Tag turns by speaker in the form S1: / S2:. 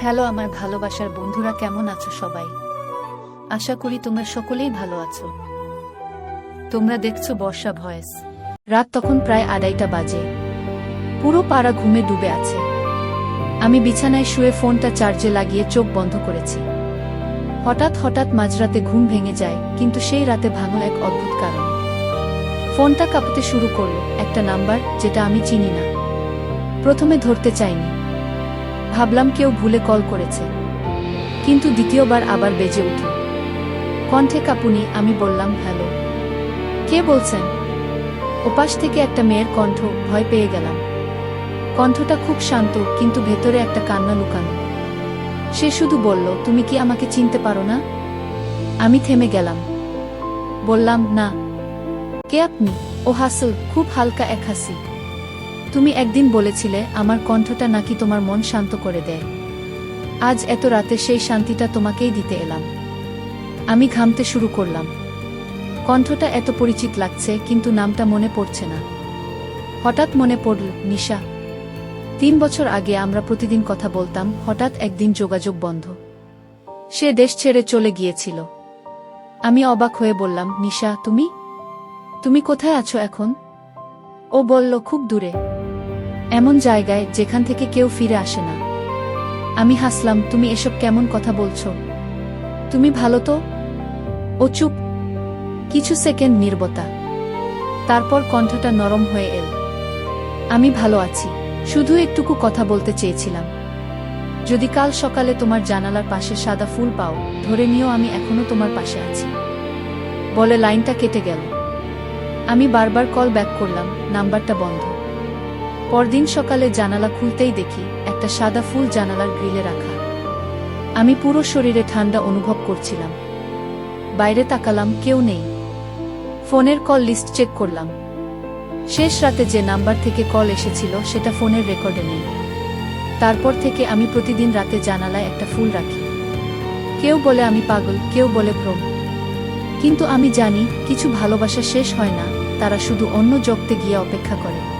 S1: Hello, আমার ভালোবাসার বন্ধুরা, কেমন আছো সবাই? আশা করি তোমরা সকলেই ভালো আছো। তোমরা দেখছ বর্ষা ভয়েস। রাত তখন প্রায় আড়াইটা বাজে। পুরো পাড়া ঘুমে ডুবে আছে। আমি বিছানায় শুয়ে ফোনটা চার্জে লাগিয়ে চোখ বন্ধ করেছি। হঠাৎ হঠাৎ মাঝরাতে ঘুম ভেঙে যায়, কিন্তু সেই রাতে ভাঙল এক অদ্ভুত কারণ। ফোনটা কাঁপতে শুরু করল, একটা নাম্বার, যেটা আমি চিনি না। প্রথমে ধরতে চাইনি। ভাবলাম কেউ ভুলে কল করেছে। কিন্তু দ্বিতীয়বার আবার বেজে উঠল। কণ্ঠে কাঁপুনি, আমি বললাম, হ্যালো। কে বলছেন? ওপাশ থেকে একটা মেয়ের কণ্ঠ, ভয় পেয়ে গেলাম। কণ্ঠটা খুব শান্ত, কিন্তু ভেতরে একটা কান্না লুকানো। সে শুধু বলল, তুমি কি আমাকে চিনতে পারো না? আমি থেমে গেলাম। বললাম, না। কে আপনি? ও হাসল, খুব হালকা এক হাসি। তুমি একদিন বলেছিলে, আমার কণ্ঠটা নাকি তোমার মন শান্ত করে দেয়। আজ এত রাতে সেই শান্তিটা তোমাকেই দিতে এলাম। আমি ঘামতে শুরু করলাম। কণ্ঠটা এত পরিচিত লাগছে, কিন্তু নামটা মনে পড়ছে না। হঠাৎ মনে পড়ল, নিশা। তিন বছর আগে আমরা প্রতিদিন কথা বলতাম, হঠাৎ একদিন যোগাযোগ বন্ধ। সে দেশ ছেড়ে চলে গিয়েছিল। আমি অবাক হয়ে বললাম, নিশা, তুমি? তুমি কোথায় আছো এখন? ও বলল, খুব দূরে। এমন জায়গায় যেখান থেকে কেউ ফিরে আসে না। আমি হাসলাম, তুমি এসব কেমন কথা বলছো? তুমি ভালো তো? ও চুপ। কিছু সেকেন্ড নির্বতা। তারপর কণ্ঠটা নরম হয়ে এল। আমি ভালো আছি। শুধু একটুকু কথা বলতে চেয়েছিলাম। যদি কাল সকালে তোমার জানালার পাশে সাদা ফুল পাও, ধরে নিও আমি এখনও তোমার পাশে আছি। বলে লাইনটা কেটে গেল। আমি বারবার কল ব্যাক করলাম, নাম্বারটা বন্ধ। পরদিন সকালে জানালা খুলতেই দেখি একটা সাদা ফুল জানালার গ্রিলে রাখা। আমি পুরো শরীরে ঠান্ডা অনুভব করছিলাম। বাইরে তাকালাম, কেউ নেই। ফোনের কল লিস্ট চেক করলাম। শেষ রাতে যে নাম্বার থেকে কল এসেছিল, সেটা ফোনের রেকর্ডে নেই। তারপর থেকে আমি প্রতিদিন রাতে জানালায় একটা ফুল রাখি। কেউ বলে আমি পাগল, কেউ বলে ভ্রম। কিন্তু আমি জানি, কিছু ভালোবাসা শেষ হয় না, তারা শুধু অন্য জগতে গিয়ে অপেক্ষা করে।